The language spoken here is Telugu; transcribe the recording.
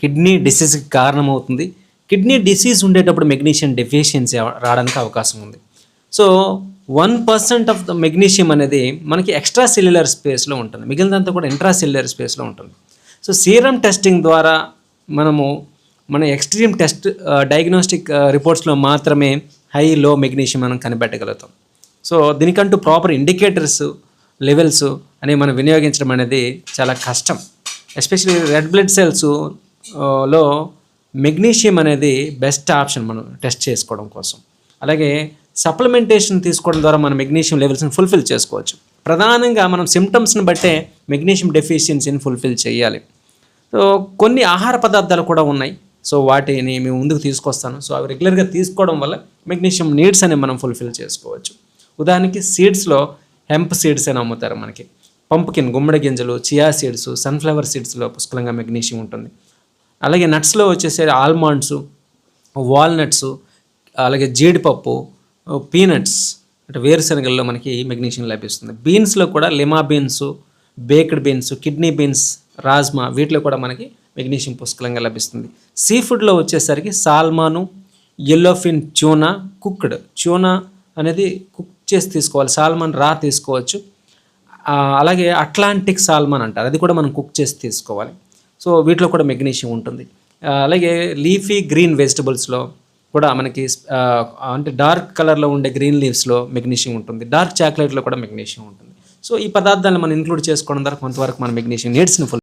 కిడ్నీ డిసీజ్కి కారణమవుతుంది. కిడ్నీ డిసీజ్ ఉండేటప్పుడు మెగ్నీషియం డెఫిషియన్సీ రావడానికి అవకాశం ఉంది. So one percent of the magnesium అనేది మనకి ఎక్స్ట్రా సెల్యులర్ స్పేస్లో ఉంటుంది. మిగిలినంతా కూడా ఇంట్రా సెల్యులర్ స్పేస్లో ఉంటుంది. సో సీరం టెస్టింగ్ ద్వారా మనము మన ఎక్స్ట్రీమ్ టెస్ట్ డయాగ్నోస్టిక్ రిపోర్ట్స్లో మాత్రమే హై లో మెగ్నీషియం మనం కనిపెట్టగలుగుతాం. సో దీనికంటూ ప్రాపర్ ఇండికేటర్స్ లెవెల్స్ అనేవి మనం వినియోగించడం అనేది చాలా కష్టం. ఎస్పెషల్లీ రెడ్ బ్లడ్ సెల్స్లో మెగ్నీషియం అనేది బెస్ట్ ఆప్షన్ మనం టెస్ట్ చేసుకోవడం కోసం. అలాగే సప్లిమెంటేషన్ తీసుకోవడం ద్వారా మనం మెగ్నీషియం లెవెల్స్ని ఫుల్ఫిల్ చేసుకోవచ్చు. ప్రధానంగా మనం సిమ్టమ్స్ని బట్టే మెగ్నీషియం డెఫిషియన్సీని ఫుల్ఫిల్ చేయాలి. సో కొన్ని ఆహార పదార్థాలు కూడా ఉన్నాయి. సో వాటిని మేము ముందుకు తీసుకొస్తాను. సో అవి రెగ్యులర్గా తీసుకోవడం వల్ల మెగ్నీషియం నీడ్స్ అనేవి మనం ఫుల్ఫిల్ చేసుకోవచ్చు. ఉదాహరణకి సీడ్స్లో హెంప్ సీడ్స్ అని అమ్ముతారు మనకి. పంపుకిన్ గుమ్మడి గింజలు చియా సీడ్స్ సన్ఫ్లవర్ సీడ్స్లో పుష్కలంగా మెగ్నీషియం ఉంటుంది. అలాగే నట్స్లో వచ్చేసే ఆల్మండ్స్ వాల్నట్స్ అలాగే జీడిపప్పు పీనట్స్ అంటే వేరుశనగల్లో మనకి మెగ్నీషియం లభిస్తుంది. బీన్స్లో కూడా lima beans baked beans kidney beans rajma వీటిలో కూడా మనకి మెగ్నీషియం పుష్కలంగా లభిస్తుంది. సీ ఫుడ్లో వచ్చేసరికి salmon yellowfin tuna cooked tuna అనేది కుక్ చేసి తీసుకోవాలి. సాల్మాన్ రా తీసుకోవచ్చు. అలాగే అట్లాంటిక్ సాల్మన్ అంటారు. అది కూడా మనం కుక్ చేసి తీసుకోవాలి. సో వీటిలో కూడా మెగ్నీషియం ఉంటుంది. అలాగే లీఫీ గ్రీన్ వెజిటబుల్స్లో కూడా మనకి అంటే డార్క్ కలర్లో ఉండే గ్రీన్ లీవ్స్లో మెగ్నీషియం ఉంటుంది. డార్క్ చాక్లెట్లో కూడా మెగ్నీషియం ఉంటుంది. సో ఈ పదార్థాలను మనం ఇంక్లూడ్ చేసుకోవడం ద్వారా కొంతవరకు మన మెగ్నీషియం నీడ్స్ని ఫుల్